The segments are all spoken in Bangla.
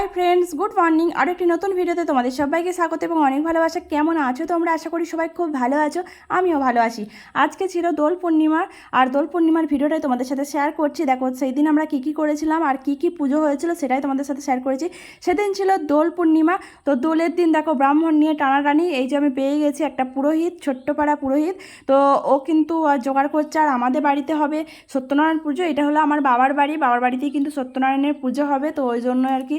হাই ফ্রেন্ডস গুড মর্নিং আর একটি নতুন ভিডিওতে তোমাদের সবাইকে স্বাগত এবং অনেক ভালোবাসা। কেমন আছো তোমরা? আশা করি সবাই খুব ভালো আছো, আমিও ভালো আছি। আজকে ছিল দোল পূর্ণিমা আর দোল পূর্ণিমার ভিডিওটাই তোমাদের সাথে শেয়ার করছি। দেখো সেই দিন আমরা কী কী করেছিলাম আর কী কী পুজো হয়েছিল সেটাই তোমাদের সাথে শেয়ার করেছি। সেদিন ছিল দোল পূর্ণিমা, তো দোলের দিন দেখো ব্রাহ্মণ নিয়ে টানাটানি, এই যে আমি পেয়ে গেছি একটা পুরোহিত, ছোট্টপাড়া পুরোহিত। তো ও কিন্তু জোগাড় করছে আর আমাদের বাড়িতে হবে সত্যনারায়ণ পুজো। এটা হলো আমার বাবার বাড়ি, বাবার বাড়িতেই কিন্তু সত্যনারায়ণের পুজো হবে, তো ওই জন্য আর কি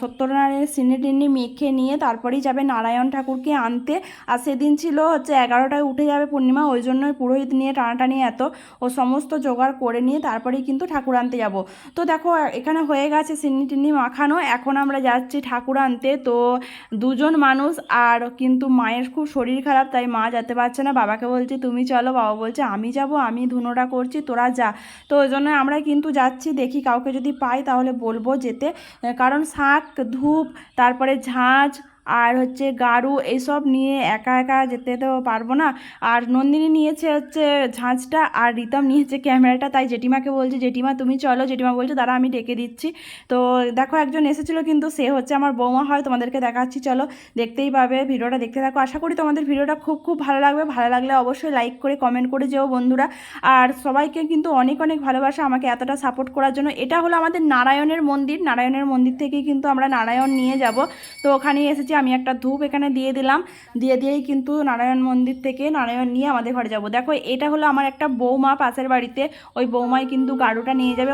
সত্যনারায়ণের সিন্নি টিন্নি মেখে নিয়ে তারপরেই যাবে নারায়ণ ঠাকুরকে আনতে। আর সেদিন ছিল হচ্ছে এগারোটায় উঠে যাবে পূর্ণিমা, ওই জন্যই পুরোহিত নিয়ে টানাটানি এত। ও সমস্ত জোগাড় করে নিয়ে তারপরেই কিন্তু ঠাকুর আনতে যাব। তো দেখো, এখানে হয়ে গেছে সিন্নি টিন্নি মাখানো। এখন আমরা যাচ্ছি ঠাকুর আনতে। তো দুজন মানুষ আর কিন্তু মায়ের খুব শরীর খারাপ, তাই মা যেতে পারছে না। বাবাকে বলছে, তুমি চলো। বাবা বলছে, আমি যাব, আমি ধুনোটা করছি, তোরা যা। তো ওই জন্য আমরা কিন্তু যাচ্ছি, দেখি কাউকে যদি পাই তাহলে বলব যেতে। কারণ শাক ধূপ তারপরে ঝাঁঝ আর হচ্ছে গাড়ু এইসব নিয়ে একা একা যেতে তো পারব না। আর নন্দিনী নিয়েছে হচ্ছে ঝাঁঝটা আর রিতম নিয়েছে ক্যামেরাটা। তাই জেঠিমাকে বলছে, জেঠিমা, তুমি চলো। জেঠিমা বলছে, দাঁড়া, আমি ডেকে দিচ্ছি। তো দেখো একজন এসেছিল, কিন্তু সে হচ্ছে আমার বৌমা। হয় তোমাদেরকে দেখাচ্ছি, চলো, দেখতেই পাবে ভিডিওটা, দেখতে থাকো। আশা করি তোমাদের ভিডিওটা খুব খুব ভালো লাগবে। ভালো লাগলে অবশ্যই লাইক করে, কমেন্ট করে যেও বন্ধুরা। আর সবাইকে কিন্তু অনেক অনেক ভালোবাসা আমাকে এতটা সাপোর্ট করার জন্য। এটা হলো আমাদের নারায়ণের মন্দির। নারায়ণের মন্দির থেকেই কিন্তু আমরা নারায়ণ নিয়ে যাব। তো ওখানেই এসেছি। আমি একটা ধূপ এখানে দিয়ে দিলাম। দিয়ে দিয়েই কিন্তু নারায়ণ মন্দির থেকে নারায়ণ নিয়ে আমাদের ঘরে যাব। দেখো, এটা হলো আমার একটা বৌমা পাশের বাড়িতে। ওই বৌমাই কিন্তু গাড়ুটা নিয়ে যাবে।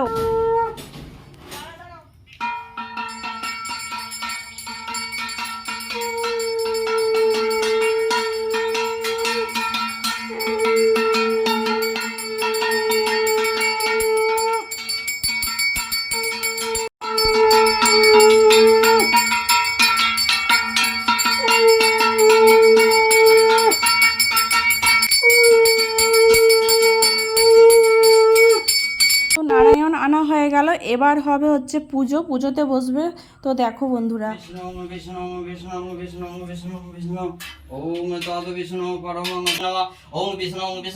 গেল। এবার হবে হচ্ছে পুজো। পুজোতে বসবে। তো দেখো বন্ধুরা। ওম তদ বিষ্ণু ওম বিষ্ণু বিষ্ণু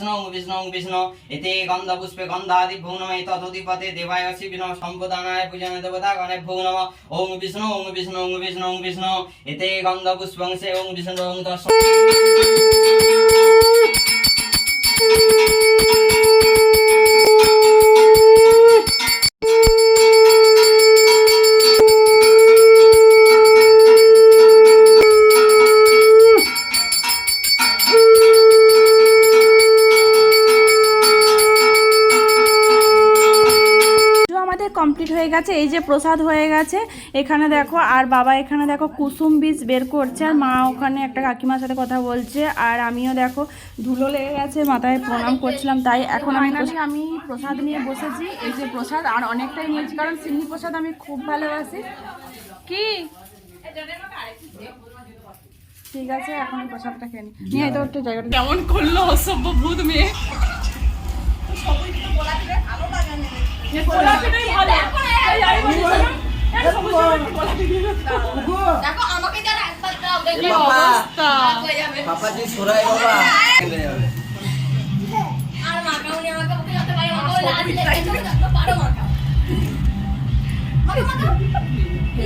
বিষ্ণু বিষ্ণু। গন্ধ পুষ্পে ওম বিষ্ণু ওম বিষ্ণু, ওম গন্ধ ওম বিষ্ণু। ওম গেছে এই যে প্রসাদ হয়ে গেছে। এখানে দেখো আর বাবা এখানে দেখো কুসুম বীজ বের করছে আর মা ওখানে একটা কাকিমার সাথে কথা বলছে আর আমিও দেখো ধুলো লেগে গেছে মাথায় প্রণাম করছিলাম তাই এখন আমি আমি প্রসাদ নিয়ে বসেছি এই যে প্রসাদ আর অনেকটাই নিয়েছি কারণ সিন্নি প্রসাদ আমি খুব ভালোবাসি। কি? ঠিক আছে এখন প্রসাদটা খেয়ে নিই। নিয়ে তো একটু জায়গাটা। কেমন করল অসভ্য ভূত মেয়ে?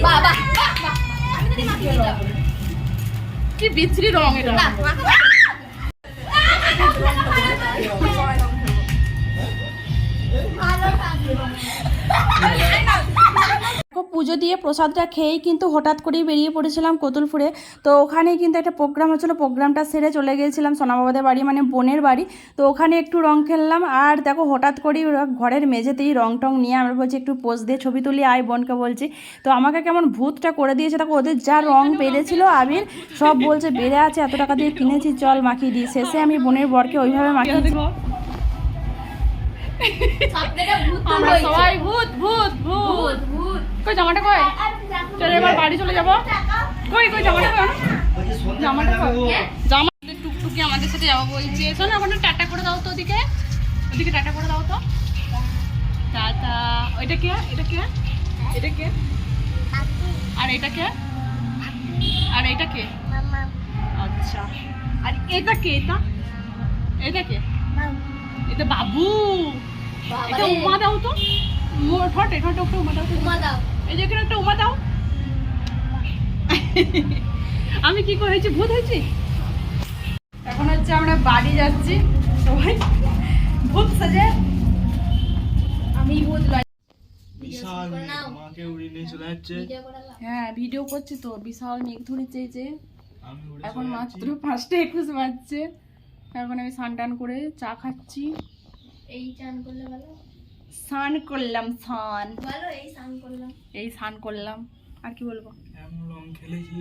বাবা কি বিচ্ছিরি রং এটা? পুজো দিয়ে প্রসাদটা খেয়েই কিন্তু হঠাৎ করেই বেরিয়ে পড়েছিলাম কতুলপুরে। তো ওখানে কিন্তু একটা প্রোগ্রাম হচ্ছিল, প্রোগ্রামটা সেরে চলে গিয়েছিলাম সোনাবাবাদের বাড়ি মানে বোনের বাড়ি। তো ওখানে একটু রং খেললাম আর দেখো হঠাৎ করেই ঘরের মেঝেতেই রং টং নিয়ে আমরা বলছি একটু পোজ দিয়ে ছবি তুলি, আয় বোনকে বলছি। তো আমাকে কেমন ভূতটা করে দিয়েছে, দেখো ওদের যা রং বেড়েছিল আবির, সব বলছে বেড়ে আছে, এত টাকা দিয়ে কিনেছি, চল মাখিয়ে দিই। শেষে আমি বোনের বরকে ওইভাবে মাখিয়ে আমরা সবাই ভূত ভূত। কই জামাটা কই? চল এবার বাড়ি চলে যাব। কই কই জামাটা কই? জামাটা কই? জামা টুকটুকি আমাদের সাথে যাব বলছে। শোনো ওখানে টাটা করে দাও তো ওদিকে। ওদিকে টাটা করে দাও তো। টাটা। ওইটা কে? এটা কে? এটা কে? আর এটা কে? আর এটা কে? আচ্ছা। আর এটা কে? এটা? এটা কে? এটা বাবু। এটা উমা দাও তো। ঠোঁটে ঠোঁটে উমা দাও। উমা দাও। এই যে এখানে একটা উমা দাও। আমি কি করেছি ভূত হয়েছি? এখন হচ্ছে আমরা বাড়ি যাচ্ছি। সবাই ভূত সাজে। আমি ভূত বিশাল মাকে উড়িয়ে নিয়ে চলে যাচ্ছে। ভিডিও করে লাও। হ্যাঁ ভিডিও করছি তো। বিশাল মেঘ ধরেছে এই যে এখন মাত্র পাঁচটা একুশ বাজছে। এখন আমি স্নান টান করে চা খাচ্ছি। এই চান করলে ভালো? স্নান করলাম স্নান ভালো এই স্নান করলাম এই স্নান করলাম আর কি বলব? এমন রং খেলেছি।